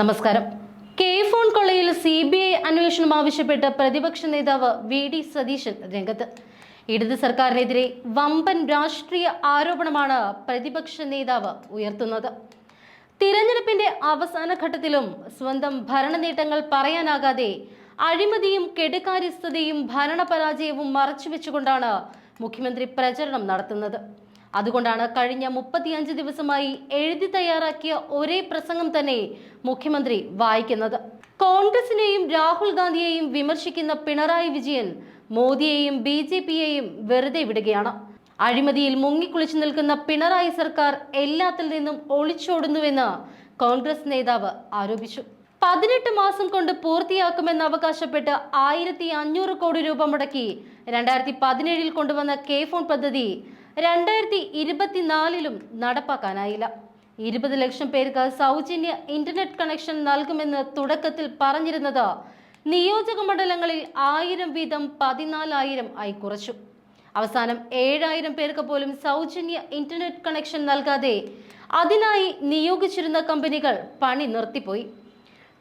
നമസ്കാരം. K phone കൊള്ളയിൽ C B I അന്വേഷണം ആവശ്യപ്പെട്ട് പ്രതിപക്ഷ നേതാവ് വി ഡി സതീശൻ രംഗത്ത്. ഇടത് സർക്കാരിനെതിരെ വമ്പൻ രാഷ്ട്രീയ ആരോപണമാണ് പ്രതിപക്ഷ നേതാവ് ഉയർത്തുന്നത്. തിരഞ്ഞെടുപ്പിന്റെ അവസാന ഘട്ടത്തിലും സ്വന്തം ഭരണ നേട്ടങ്ങൾ പറയാനാകാതെ അഴിമതിയും കെടുകാര്യസ്ഥതയും ഭരണപരാജയവും മറച്ചുവെച്ചുകൊണ്ടാണ് മുഖ്യമന്ത്രി പ്രചരണം നടത്തുന്നത്. അതുകൊണ്ടാണ് കഴിഞ്ഞ മുപ്പത്തിയഞ്ച് ദിവസമായി എഴുതി തയ്യാറാക്കിയ ഒരേ പ്രസംഗം തന്നെ മുഖ്യമന്ത്രി വായിക്കുന്നത്. കോൺഗ്രസിനെയും രാഹുൽ ഗാന്ധിയെയും വിമർശിക്കുന്ന പിണറായി വിജയൻ മോദിയെയും ബി ജെ പിയെയും വെറുതെ വിടുകയാണ്. അഴിമതിയിൽ മുങ്ങിക്കുളിച്ചു നിൽക്കുന്ന പിണറായി സർക്കാർ എല്ലാത്തിൽ നിന്നും ഒളിച്ചോടുന്നുവെന്ന് കോൺഗ്രസ് നേതാവ് ആരോപിച്ചു. പതിനെട്ട് മാസം കൊണ്ട് പൂർത്തിയാക്കുമെന്ന് അവകാശപ്പെട്ട് ആയിരത്തി അഞ്ഞൂറ് കോടി രൂപ മുടക്കി രണ്ടായിരത്തി പതിനേഴിൽ കൊണ്ടുവന്ന കെ ഫോൺ പദ്ധതി രണ്ടായിരത്തി ഇരുപത്തിനാലിലും നടപ്പാക്കാനായില്ല. ഇരുപത് ലക്ഷം പേർക്ക് സൗജന്യ ഇന്റർനെറ്റ് കണക്ഷൻ നൽകുമെന്ന് തുടക്കത്തിൽ പറഞ്ഞിരുന്നത് നിയോജക മണ്ഡലങ്ങളിൽ ആയിരം വീതം പതിനാലായിരം ആയി കുറച്ചു. അവസാനം ഏഴായിരം പേർക്ക് പോലും സൗജന്യ ഇന്റർനെറ്റ് കണക്ഷൻ നൽകാതെ അതിനായി നിയോഗിച്ചിരുന്ന കമ്പനികൾ പണി നിർത്തിപ്പോയി.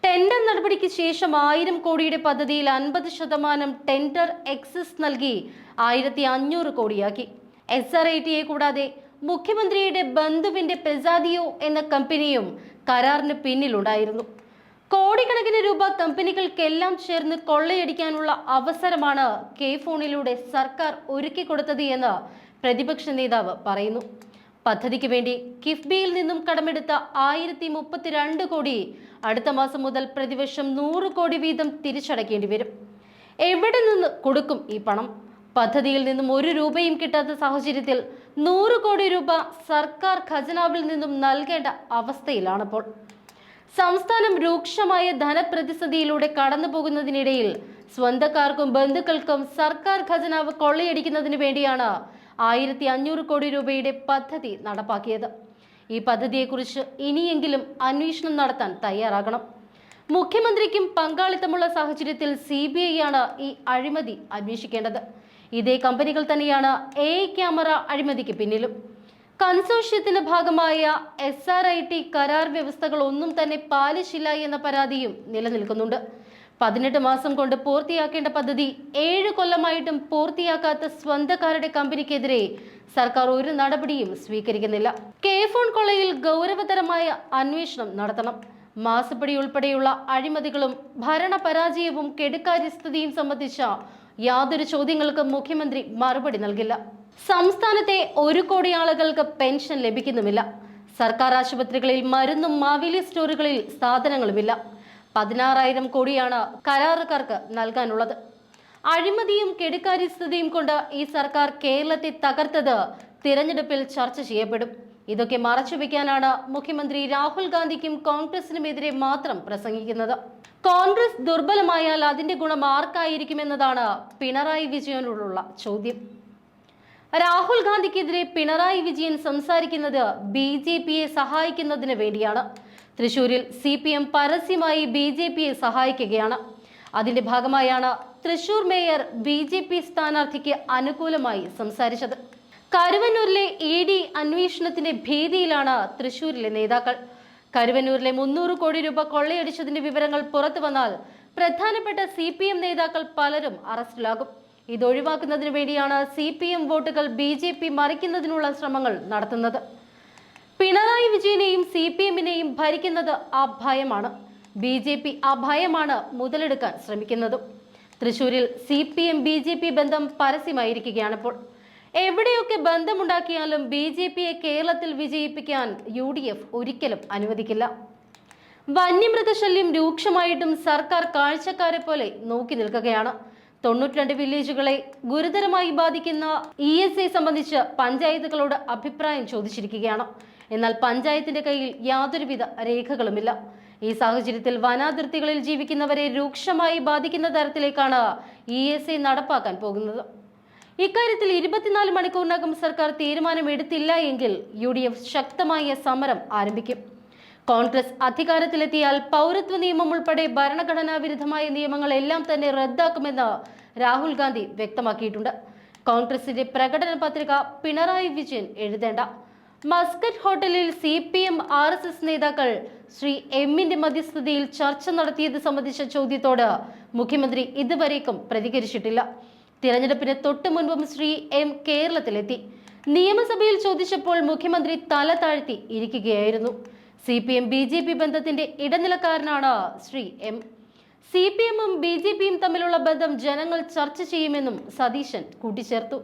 ടെൻഡർ നടപടിക്ക് ശേഷം ആയിരം കോടിയുടെ പദ്ധതിയിൽ അൻപത് ശതമാനം ടെൻഡർ എക്സസ് നൽകി ആയിരത്തി അഞ്ഞൂറ് കോടിയാക്കി. എസ് ആർ ഐ ടിയെ കൂടാതെ മുഖ്യമന്ത്രിയുടെ ബന്ധുവിന്റെ പ്രസാദിയോ എന്ന കമ്പനിയും കരാറിന് പിന്നിലുണ്ടായിരുന്നു. കോടിക്കണക്കിന് രൂപ കമ്പനികൾക്കെല്ലാം ചേർന്ന് കൊള്ളയടിക്കാനുള്ള അവസരമാണ് കെ ഫോണിലൂടെ സർക്കാർ ഒരുക്കിക്കൊടുത്തത് എന്ന് പ്രതിപക്ഷ നേതാവ് പറയുന്നു. പദ്ധതിക്ക് വേണ്ടി കിഫ്ബിയിൽ നിന്നും കടമെടുത്ത ആയിരത്തി മുപ്പത്തിരണ്ട് കോടി അടുത്ത മാസം മുതൽ പ്രതിവർഷം നൂറ് കോടി വീതം തിരിച്ചടക്കേണ്ടി വരും. എവിടെ നിന്ന് കൊടുക്കും ഈ പണം? പദ്ധതിയിൽ നിന്നും ഒരു രൂപയും കിട്ടാത്ത സാഹചര്യത്തിൽ നൂറ് കോടി രൂപ സർക്കാർ ഖജനാവിൽ നിന്നും നൽകേണ്ട അവസ്ഥയിലാണിപ്പോൾ. സംസ്ഥാനം രൂക്ഷമായ ധനപ്രതിസന്ധിയിലൂടെ കടന്നു പോകുന്നതിനിടയിൽ സ്വന്തക്കാർക്കും ബന്ധുക്കൾക്കും സർക്കാർ ഖജനാവ് കൊള്ളയടിക്കുന്നതിന് വേണ്ടിയാണ് ആയിരത്തി അഞ്ഞൂറ് കോടി രൂപയുടെ പദ്ധതി നടപ്പാക്കിയത്. ഈ പദ്ധതിയെക്കുറിച്ച് ഇനിയെങ്കിലും അന്വേഷണം നടത്താൻ തയ്യാറാകണം. മുഖ്യമന്ത്രിക്കും പങ്കാളിത്തമുള്ള സാഹചര്യത്തിൽ സി ബി ഐ ആണ് ഈ അഴിമതി അന്വേഷിക്കേണ്ടത്. ഇതേ കമ്പനികൾ തന്നെയാണ് എ ക്യാമറ അഴിമതിക്ക് പിന്നിലും. കൺസോഷ്യത്തിന്റെ ഭാഗമായ എസ് ആർ ഐ ടി കരാർ വ്യവസ്ഥകൾ ഒന്നും തന്നെ പാലിച്ചില്ല എന്ന പരാതിയും നിലനിൽക്കുന്നുണ്ട്. പതിനെട്ട് മാസം കൊണ്ട് പൂർത്തിയാക്കേണ്ട പദ്ധതി ഏഴ് കൊല്ലമായിട്ടും പൂർത്തിയാക്കാത്ത സ്വന്തക്കാരുടെ കമ്പനിക്കെതിരെ സർക്കാർ ഒരു നടപടിയും സ്വീകരിക്കുന്നില്ല. കെ ഫോൺ കൊള്ളയിൽ ഗൗരവതരമായ അന്വേഷണം നടത്തണം. മാസപ്പടി ഉൾപ്പെടെയുള്ള അഴിമതികളും ഭരണപരാജയവും കെടുക്കാര്യസ്ഥതയും സംബന്ധിച്ച യാതൊരു ചോദ്യങ്ങൾക്കും മുഖ്യമന്ത്രി മറുപടി നൽകില്ല. സംസ്ഥാനത്തെ ഒരു കോടി ആളുകൾക്ക് പെൻഷൻ ലഭിക്കുന്നുമില്ല. സർക്കാർ ആശുപത്രികളിൽ മരുന്നും മാവേലി സ്റ്റോറുകളിൽ സാധനങ്ങളുമില്ല. പതിനാറായിരം കോടിയാണ് കരാറുകാർക്ക് നൽകാനുള്ളത്. അഴിമതിയും കെടുകാര്യസ്ഥതയും കൊണ്ട് ഈ സർക്കാർ കേരളത്തെ തകർത്തത് തിരഞ്ഞെടുപ്പിൽ ചർച്ച ചെയ്യപ്പെടും. ഇതൊക്കെ മറച്ചുവെക്കാനാണ് മുഖ്യമന്ത്രി രാഹുൽ ഗാന്ധിക്കും കോൺഗ്രസിനുമെതിരെ മാത്രം പ്രസംഗിക്കുന്നത്. കോൺഗ്രസ് ദുർബലമായാൽ അതിന്റെ ഗുണം ആർക്കായിരിക്കുമെന്നതാണ് പിണറായി വിജയനോടുള്ള ചോദ്യം. രാഹുൽ ഗാന്ധിക്കെതിരെ പിണറായി വിജയൻ സംസാരിക്കുന്നത് ബി ജെ പിയെ സഹായിക്കുന്നതിന് വേണ്ടിയാണ്. തൃശൂരിൽ സി പി എം പരസ്യമായി ബി ജെ പിയെ സഹായിക്കുകയാണ്. അതിന്റെ ഭാഗമായാണ് Thrissur mayor B J P സ്ഥാനാർത്ഥിക്ക് അനുകൂലമായി സംസാരിച്ചത്. കരുവന്നൂരിലെ ഇ ഡി അന്വേഷണത്തിന്റെ ഭീതിയിലാണ് തൃശൂരിലെ നേതാക്കൾ. കരുവന്നൂരിലെ മുന്നൂറ് കോടി രൂപ കൊള്ളയടിച്ചതിന്റെ വിവരങ്ങൾ പുറത്തു വന്നാൽ പ്രധാനപ്പെട്ട സി പി എം നേതാക്കൾ പലരും അറസ്റ്റിലാകും. ഇത് ഒഴിവാക്കുന്നതിന് വേണ്ടിയാണ് സി പി എം വോട്ടുകൾ ബി ജെ പി മറിക്കുന്നതിനുള്ള ശ്രമങ്ങൾ നടത്തുന്നത്. പിണറായി വിജയനെയും സി പി എമ്മിനെയും ഭരിക്കുന്നത് ആ ഭയമാണ് ബി ജെ പി ആ ഭയമാണ് മുതലെടുക്കാൻ ശ്രമിക്കുന്നതും. തൃശൂരിൽ C P M B J P ബന്ധം പരസ്യമായിരിക്കുകയാണിപ്പോൾ. എവിടെയൊക്കെ ബന്ധമുണ്ടാക്കിയാലും ബി ജെ പിയെ കേരളത്തിൽ വിജയിപ്പിക്കാൻ യു ഡി എഫ് ഒരിക്കലും അനുവദിക്കില്ല. വന്യമൃഗശല്യം രൂക്ഷമായിട്ടും സർക്കാർ കാഴ്ചക്കാരെ പോലെ നോക്കി നിൽക്കുകയാണ്. തൊണ്ണൂറ്റിരണ്ട് വില്ലേജുകളെ ഗുരുതരമായി ബാധിക്കുന്ന ഇ എസ് ഐ സംബന്ധിച്ച് പഞ്ചായത്തുകളോട് അഭിപ്രായം ചോദിച്ചിരിക്കുകയാണ്. എന്നാൽ പഞ്ചായത്തിന്റെ കയ്യിൽ യാതൊരുവിധ രേഖകളുമില്ല. ഈ സാഹചര്യത്തിൽ വനാതിർത്തികളിൽ ജീവിക്കുന്നവരെ രൂക്ഷമായി ബാധിക്കുന്ന തരത്തിലേക്കാണ് ഇ എസ് ഐ നടപ്പാക്കാൻ പോകുന്നത്. ഇക്കാര്യത്തിൽ ഇരുപത്തിനാല് മണിക്കൂറിനകം സർക്കാർ തീരുമാനമെടുത്തില്ല എങ്കിൽ യു ഡി എഫ് ശക്തമായ സമരം ആരംഭിക്കും. കോൺഗ്രസ് അധികാരത്തിലെത്തിയാൽ പൗരത്വ നിയമം ഉൾപ്പെടെ ഭരണഘടനാ വിരുദ്ധമായ നിയമങ്ങളെല്ലാം തന്നെ റദ്ദാക്കുമെന്ന് രാഹുൽ ഗാന്ധി വ്യക്തമാക്കിയിട്ടുണ്ട്. കോൺഗ്രസിന്റെ പ്രകടന പത്രിക പിണറായി വിജയൻ എഴുതേണ്ട. മസ്കറ്റ് ഹോട്ടലിൽ C P M R S S നേതാക്കൾ ശ്രീ എമ്മിന്റെ മധ്യസ്ഥതയിൽ ചർച്ച നടത്തിയത് സംബന്ധിച്ച ചോദ്യത്തോട് മുഖ്യമന്ത്രി ഇതുവരേക്കും പ്രതികരിച്ചിട്ടില്ല. തിരഞ്ഞെടുപ്പിന് തൊട്ടു മുൻപും ശ്രീ എം കേരളത്തിലെത്തി. നിയമസഭയിൽ ചോദിച്ചപ്പോൾ മുഖ്യമന്ത്രി തല താഴ്ത്തി ഇരിക്കുകയായിരുന്നു. C P M B J P ബന്ധത്തിന്റെ ഇടനിലക്കാരനാണ് ശ്രീ എം. സി പി എമ്മും ബി ജെ പിയും തമ്മിലുള്ള ബന്ധം ജനങ്ങൾ ചർച്ച ചെയ്യുമെന്നും സതീശൻ കൂട്ടിച്ചേർത്തു.